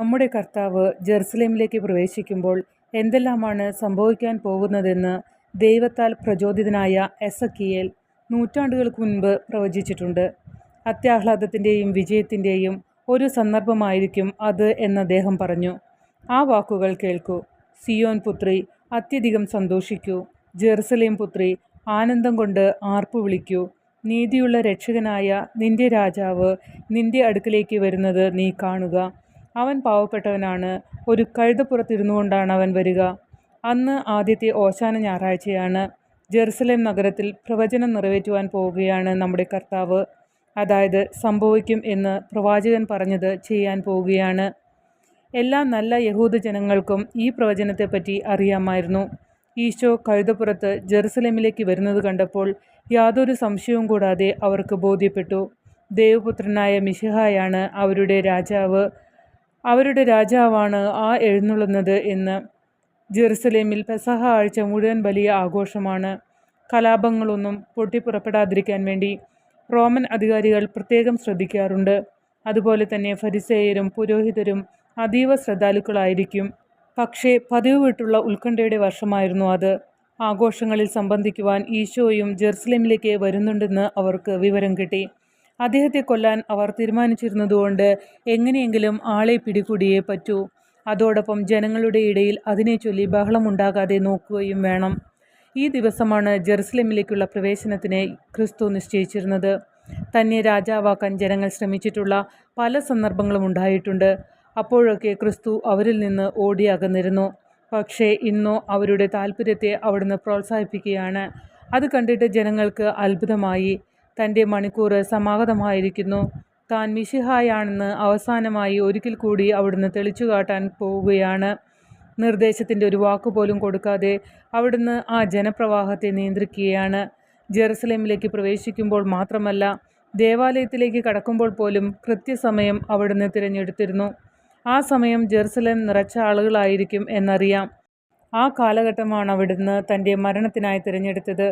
നമ്മുടെ കർത്താവ് ജെറുസലേമിലേക്ക് പ്രവേശിക്കുമ്പോൾ എന്തെല്ലാമാണ് സംഭവിക്കാൻ പോകുന്നതെന്ന് ദൈവത്താൽ പ്രചോദിതനായ എസക്കിയേൽ നൂറ്റാണ്ടുകൾക്ക് മുൻപ് പ്രവചിച്ചിട്ടുണ്ട്. അത്യാഹ്ലാദത്തിന്റെയും വിജയത്തിന്റെയും ഒരു സന്ദർഭമായിരിക്കും അത് എന്ന് അദ്ദേഹം പറഞ്ഞു. ആ വാക്കുകൾ കേൾക്കൂ. സിയോൻ പുത്രി അത്യധികം സന്തോഷിക്കൂ. ജെറുസലേം പുത്രി ആനന്ദം കൊണ്ട് ആർപ്പു വിളിക്കൂ. നീതിയുള്ള രക്ഷകനായ നിന്റെ രാജാവ് നിന്റെ അടുക്കലേക്ക് വരുന്നത് നീ കാണുക. അവൻ പാവപ്പെട്ടവനാണ്. ഒരു കഴുതപ്പുറത്തിരുന്നു കൊണ്ടാണ് അവൻ വരിക. അന്ന് ആദ്യത്തെ ഓശാന ഞായറാഴ്ചയാണ്. ജെറുസലേം നഗരത്തിൽ പ്രവചനം നിറവേറ്റുവാൻ പോവുകയാണ് നമ്മുടെ കർത്താവ്. അതായത് സംഭവിക്കും എന്ന് പ്രവാചകൻ പറഞ്ഞത് ചെയ്യാൻ പോവുകയാണ്. എല്ലാ നല്ല യഹൂദ ജനങ്ങൾക്കും ഈ പ്രവചനത്തെപ്പറ്റി അറിയാമായിരുന്നു. ഈശോ കഴുതപ്പുറത്ത് ജെറുസലേമിലേക്ക് വരുന്നത് കണ്ടപ്പോൾ യാതൊരു സംശയവും കൂടാതെ അവർക്ക് ബോധ്യപ്പെട്ടു. ദേവപുത്രനായ മിഷിഹായാണ് അവരുടെ രാജാവ്. അവരുടെ രാജാവാണ് ആ എഴുന്നള്ളുന്നത് എന്ന്. ജെറുസലേമിൽ പെസഹ ആഴ്ച മുഴുവൻ വലിയ ആഘോഷമാണ്. കലാപങ്ങളൊന്നും പൊട്ടിപ്പുറപ്പെടാതിരിക്കാൻ വേണ്ടി റോമൻ അധികാരികൾ പ്രത്യേകം ശ്രദ്ധിക്കാറുണ്ട്. അതുപോലെ തന്നെ ഫരിസേയരും പുരോഹിതരും അതീവ ശ്രദ്ധാലുക്കളായിരിക്കും. പക്ഷേ പതിവ് വിട്ടുള്ള ഉത്കണ്ഠയുടെ വർഷമായിരുന്നു അത്. ആഘോഷങ്ങളിൽ സംബന്ധിക്കുവാൻ ഈശോയും ജെറുസലേമിലേക്ക് വരുന്നുണ്ടെന്ന് അവർക്ക് വിവരം കിട്ടി. അദ്ദേഹത്തെ കൊല്ലാൻ അവർ തീരുമാനിച്ചിരുന്നതുകൊണ്ട് എങ്ങനെയെങ്കിലും ആളെ പിടികൂടിയേ പറ്റൂ. അതോടൊപ്പം ജനങ്ങളുടെ ഇടയിൽ അതിനെ ചൊല്ലി ബഹളമുണ്ടാകാതെ നോക്കുകയും വേണം. ഈ ദിവസമാണ് ജെറുസലേമിലേക്കുള്ള പ്രവേശനത്തിന് ക്രിസ്തു നിശ്ചയിച്ചിരുന്നത്. തന്നെ രാജാവാക്കാൻ ജനങ്ങൾ ശ്രമിച്ചിട്ടുള്ള പല സന്ദർഭങ്ങളും ഉണ്ടായിട്ടുണ്ട്. അപ്പോഴൊക്കെ ക്രിസ്തു അവരിൽ നിന്ന് ഓടിയകന്നിരുന്നു. പക്ഷേ ഇന്നോ അവരുടെ താല്പര്യത്തെ അവിടുന്ന് പ്രോത്സാഹിപ്പിക്കുകയാണ്. അത് കണ്ടിട്ട് ജനങ്ങൾക്ക് അത്ഭുതമായി. തന്റെ മണിക്കൂർ സമാഗതമായിരിക്കുന്നു. താൻ മിശിഹായാണെന്ന് അവസാനമായി ഒരിക്കൽ കൂടി അവിടുന്ന് തെളിച്ചു കാട്ടാൻ പോവുകയാണ്. നിർദ്ദേശത്തിന്റെ ഒരു വാക്കുപോലും കൊടുക്കാതെ അവിടുന്ന് ആ ജനപ്രവാഹത്തെ നിയന്ത്രിക്കുകയാണ്. ജെറുസലേമിലേക്ക് പ്രവേശിക്കുമ്പോൾ മാത്രമല്ല ദേവാലയത്തിലേക്ക് കടക്കുമ്പോൾ പോലും കൃത്യസമയം അവിടുന്ന് തിരഞ്ഞെടുത്തിരുന്നു. ആ സമയം ജെറുസലേം നിറച്ച ആളുകളായിരിക്കും എന്നറിയാം. ആ കാലഘട്ടമാണ് അവിടുന്ന് തന്റെ മരണത്തിനായി തിരഞ്ഞെടുത്തത്.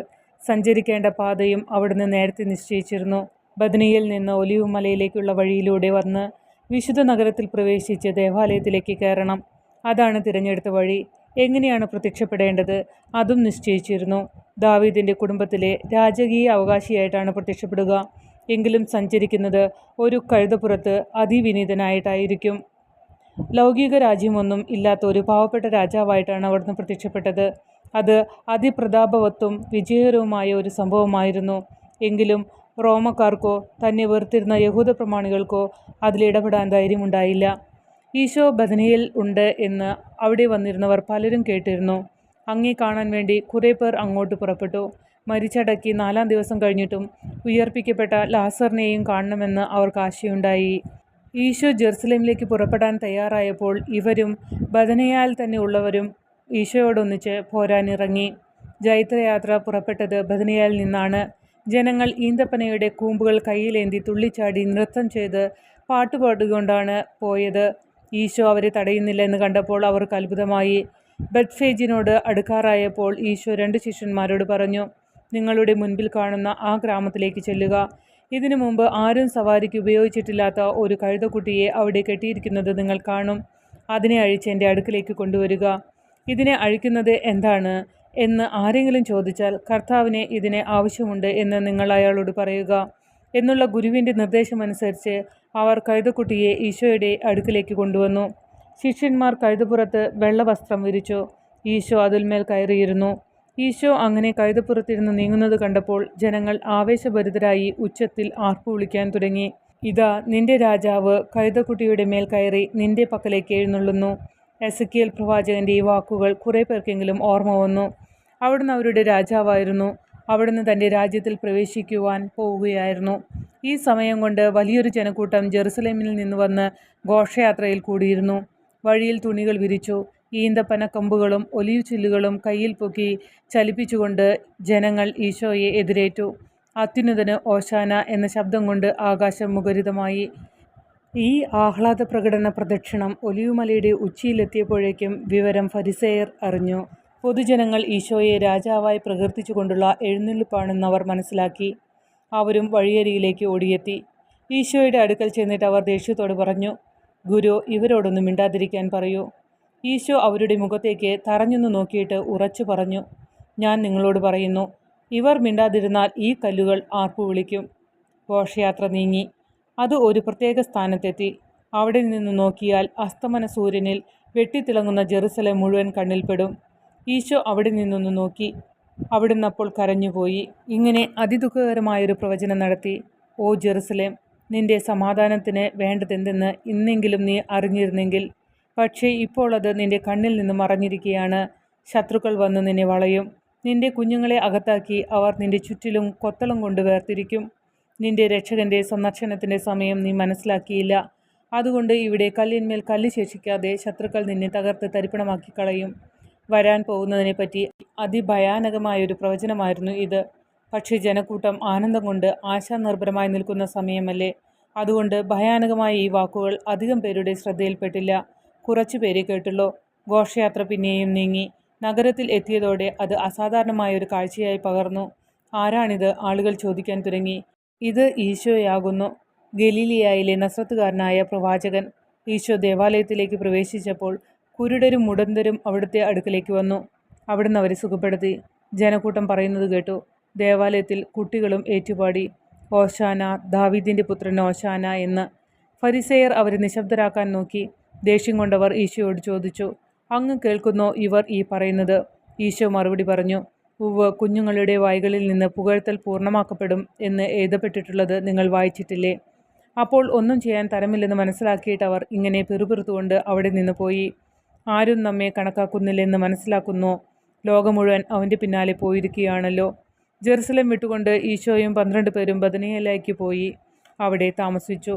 സഞ്ചരിക്കേണ്ട പാതയും അവിടുന്ന് നേരത്തെ നിശ്ചയിച്ചിരുന്നു. ബദനിയിൽ നിന്ന് ഒലിവ് മലയിലേക്കുള്ള വഴിയിലൂടെ വന്ന് വിശുദ്ധ നഗരത്തിൽ പ്രവേശിച്ച് ദേവാലയത്തിലേക്ക് കയറണം. അതാണ് തിരഞ്ഞെടുത്ത വഴി. എങ്ങനെയാണ് പ്രത്യക്ഷപ്പെടേണ്ടത്? അതും നിശ്ചയിച്ചിരുന്നു. ദാവീദിന്റെ കുടുംബത്തിലെ രാജകീയ അവകാശിയായിട്ടാണ് പ്രത്യക്ഷപ്പെടുക. എങ്കിലും സഞ്ചരിക്കുന്നത് ഒരു കഴുതപ്പുറത്ത് അതിവിനീതനായിട്ടായിരിക്കും. ലൗകിക രാജ്യമൊന്നും ഇല്ലാത്ത ഒരു പാവപ്പെട്ട രാജാവായിട്ടാണ് അവിടുന്ന് പ്രത്യക്ഷപ്പെട്ടത്. അത് അതിപ്രതാപവത്വം വിജയകരവുമായ ഒരു സംഭവമായിരുന്നു. എങ്കിലും റോമക്കാർക്കോ തന്നെ വെറുത്തിരുന്ന യഹൂദ പ്രമാണികൾക്കോ അതിലിടപെടാൻ ധൈര്യമുണ്ടായില്ല. ഈശോ ബദനയിൽ ഉണ്ട് എന്ന് അവിടെ വന്നിരുന്നവർ പലരും കേട്ടിരുന്നു. അങ്ങേ കാണാൻ വേണ്ടി കുറേ പേർ അങ്ങോട്ട് പുറപ്പെട്ടു. മരിച്ചടക്കി നാലാം ദിവസം കഴിഞ്ഞിട്ടും ഉയർപ്പിക്കപ്പെട്ട ലാസറിനെയും കാണണമെന്ന് അവർക്ക് ആശയുണ്ടായി. ഈശോ ജെറുസലേമിലേക്ക് പുറപ്പെടാൻ തയ്യാറായപ്പോൾ ഇവരും ബദനയാൽ തന്നെ ഉള്ളവരും ഈശോയോടൊന്നിച്ച് പോരാനിറങ്ങി. ജൈത്രയാത്ര പുറപ്പെട്ടത് ബദനയാൽ നിന്നാണ്. ജനങ്ങൾ ഈന്തപ്പനയുടെ കൂമ്പുകൾ കയ്യിലേന്തി തുള്ളിച്ചാടി നൃത്തം ചെയ്ത് പാട്ടുപാടുകൊണ്ടാണ് പോയത്. ഈശോ അവരെ തടയുന്നില്ല എന്ന് കണ്ടപ്പോൾ അവർക്ക് അത്ഭുതമായി. ബത്ഫേജിനോട് അടുക്കാറായപ്പോൾ ഈശോ രണ്ട് ശിഷ്യന്മാരോട് പറഞ്ഞു നിങ്ങളുടെ മുൻപിൽ കാണുന്ന ആ ഗ്രാമത്തിലേക്ക് ചെല്ലുക. ഇതിനു മുമ്പ് ആരും സവാരിക്ക് ഉപയോഗിച്ചിട്ടില്ലാത്ത ഒരു കഴുതക്കുട്ടിയെ അവിടെ കെട്ടിയിരിക്കുന്നത് നിങ്ങൾ കാണും. അതിനെ അഴിച്ച് എന്റെ അടുക്കിലേക്ക് കൊണ്ടുവരിക. ഇതിനെ അഴിക്കുന്നത് എന്താണ് എന്ന് ആരെങ്കിലും ചോദിച്ചാൽ കർത്താവിനെ ഇതിനെ ആവശ്യമുണ്ട് എന്ന് നിങ്ങൾ അയാളോട് പറയുക എന്നുള്ള ഗുരുവിന്റെ നിർദ്ദേശമനുസരിച്ച് അവർ കഴുതക്കുട്ടിയെ ഈശോയുടെ അടുക്കിലേക്ക് കൊണ്ടുവന്നു. ശിഷ്യന്മാർ കഴുതപ്പുറത്ത് വെള്ളവസ്ത്രം വിരിച്ചു. ഈശോ അതിന്മേൽ കയറിയിരുന്നു. ഈശോ അങ്ങനെ കഴുതപ്പുറത്തിരുന്ന് നീങ്ങുന്നത് കണ്ടപ്പോൾ ജനങ്ങൾ ആവേശഭരിതരായി ഉച്ചത്തിൽ ആർപ്പു വിളിക്കാൻ തുടങ്ങി. ഇതാ നിന്റെ രാജാവ് കഴുതക്കുട്ടിയുടെ മേൽ കയറി നിന്റെ പക്കലേക്ക് എഴുന്നള്ളുന്നു. എസക്കിയൽ പ്രവാചകന്റെ ഈ വാക്കുകൾ കുറേ പേർക്കെങ്കിലും ഓർമ്മ വന്നു. അവിടുന്ന് അവരുടെ രാജാവായിരുന്നു. അവിടുന്ന് തന്റെ രാജ്യത്തിൽ പ്രവേശിക്കുവാൻ പോവുകയായിരുന്നു. ഈ സമയം കൊണ്ട് വലിയൊരു ജനക്കൂട്ടം ജെറുസലേമിൽ നിന്ന് വന്ന് ഘോഷയാത്രയിൽ കൂടിയിരുന്നു. വഴിയിൽ തുണികൾ വിരിച്ചു ഈന്തപ്പന കമ്പുകളും ഒലിവ് ചില്ലുകളും കയ്യിൽ പൊക്കി ചലിപ്പിച്ചുകൊണ്ട് ജനങ്ങൾ ഈശോയെ എതിരേറ്റു. അത്യുന്നതന് ഓശാന എന്ന ശബ്ദം കൊണ്ട് ആകാശം മുഖരിതമായി. ഈ ആഹ്ലാദ പ്രകടന പ്രദക്ഷിണം ഒലിയുമലയുടെ ഉച്ചിയിലെത്തിയപ്പോഴേക്കും വിവരം ഫരിസേയർ അറിഞ്ഞു. പൊതുജനങ്ങൾ ഈശോയെ രാജാവായി പ്രകീർത്തിച്ചുകൊണ്ടുള്ള എഴുന്നള്ളിപ്പാണെന്നവർ മനസ്സിലാക്കി. അവരും വഴിയരിയിലേക്ക് ഓടിയെത്തി. ഈശോയുടെ അടുക്കൽ ചെന്നിട്ട് അവർ ദേഷ്യത്തോട് പറഞ്ഞു ഗുരു ഇവരോടൊന്നും മിണ്ടാതിരിക്കാൻ പറയൂ. ഈശോ അവരുടെ മുഖത്തേക്ക് തറഞ്ഞു നോക്കിയിട്ട് ഉറച്ചു പറഞ്ഞു ഞാൻ നിങ്ങളോട് പറയുന്നു ഇവർ മിണ്ടാതിരുന്നാൽ ഈ കല്ലുകൾ ആർപ്പു വിളിക്കും. ഘോഷയാത്ര നീങ്ങി. അത് ഒരു പ്രത്യേക സ്ഥാനത്തെത്തി. അവിടെ നിന്ന് നോക്കിയാൽ അസ്തമന സൂര്യനിൽ വെട്ടിത്തിളങ്ങുന്ന ജെറുസലം മുഴുവൻ കണ്ണിൽപ്പെടും. ഈശോ അവിടെ നിന്നൊന്ന് നോക്കി. അവിടുന്ന് അപ്പോൾ കരഞ്ഞുപോയി. ഇങ്ങനെ അതിദുഃഖകരമായൊരു പ്രവചനം നടത്തി. ഓ ജെറുസലേം നിന്റെ സമാധാനത്തിന് വേണ്ടതെന്തെന്ന് ഇന്നെങ്കിലും നീ അറിഞ്ഞിരുന്നെങ്കിൽ. പക്ഷേ ഇപ്പോൾ അത് നിന്റെ കണ്ണിൽ നിന്ന് മറഞ്ഞിരിക്കുകയാണ് ശത്രുക്കൾ വന്ന് നിന്നെ വളയും. നിന്റെ കുഞ്ഞുങ്ങളെ അകത്താക്കി അവർ നിന്റെ ചുറ്റിലും കൊത്തളം കൊണ്ട് വേർതിരിക്കും. നിന്റെ രക്ഷകന്റെ സന്ദർശനത്തിന്റെ സമയം നീ മനസ്സിലാക്കിയില്ല. അതുകൊണ്ട് ഇവിടെ കല്ലിന്മേൽ കല്ല് ശേഷിക്കാതെ ശത്രുക്കൾ നിന്നെ തകർത്ത് തരിപ്പണമാക്കി കളയും. വരാൻ പോകുന്നതിനെപ്പറ്റി അതിഭയാനകമായൊരു പ്രവചനമായിരുന്നു ഇത്. പക്ഷേ ജനക്കൂട്ടം ആനന്ദം കൊണ്ട് ആശാനിർഭരമായി നിൽക്കുന്ന സമയമല്ലേ? അതുകൊണ്ട് ഭയാനകമായ ഈ വാക്കുകൾ അധികം പേരുടെ ശ്രദ്ധയിൽപ്പെട്ടില്ല. കുറച്ചു പേരെ കേട്ടുള്ളൂ. ഘോഷയാത്ര പിന്നെയും നീങ്ങി. നഗരത്തിൽ എത്തിയതോടെ അത് അസാധാരണമായ ഒരു കാഴ്ചയായി പകർന്നു. ആരാണിത്? ആളുകൾ ചോദിക്കാൻ തുടങ്ങി. ഇത് ഈശോയാകുന്നു. ഗലീലിയായിലെ നസ്രത്തുകാരനായ പ്രവാചകൻ ഈശോ ദേവാലയത്തിലേക്ക് പ്രവേശിച്ചപ്പോൾ കുരുടരും മുടന്തരും അവിടുത്തെ അടുക്കലേക്ക് വന്നു. അവിടുന്ന് അവരെ സുഖപ്പെടുത്തി. ജനക്കൂട്ടം പറയുന്നത് കേട്ടു. ദേവാലയത്തിൽ കുട്ടികളും ഏറ്റുപാടി. ഓശാന ദാവീദിന്റെ പുത്രൻ ഓശാന എന്ന്. ഫരിസെയർ അവരെ നിശബ്ദരാക്കാൻ നോക്കി. ദേഷ്യം കൊണ്ടവർ ഈശോയോട് ചോദിച്ചു അങ്ങ് കേൾക്കുന്നോ ഇവർ ഈ പറയുന്നത്? ഈശോ മറുപടി പറഞ്ഞു കുഞ്ഞുങ്ങളുടെ വായികളിൽ നിന്ന് പുകഴ്ത്തൽ പൂർണമാക്കപ്പെടും എന്ന് എഴുതപ്പെട്ടിട്ടുള്ളത് നിങ്ങൾ വായിച്ചിട്ടില്ലേ? അപ്പോൾ ഒന്നും ചെയ്യാൻ തരമില്ലെന്ന് മനസ്സിലാക്കിയിട്ട് അവർ ഇങ്ങനെ പിറുപിറുത്തുകൊണ്ട് അവിടെ നിന്ന് പോയി. ആരും നമ്മെ കണക്കാക്കുന്നില്ലെന്ന് മനസ്സിലാക്കുന്നു. ലോകം മുഴുവൻ അവന്റെ പിന്നാലെ പോയിരിക്കുകയാണല്ലോ. ജെറുസലം വിട്ടുകൊണ്ട് ഈശോയും പന്ത്രണ്ട് പേരും ബദനയിലേക്ക് പോയി. അവിടെ താമസിച്ചു.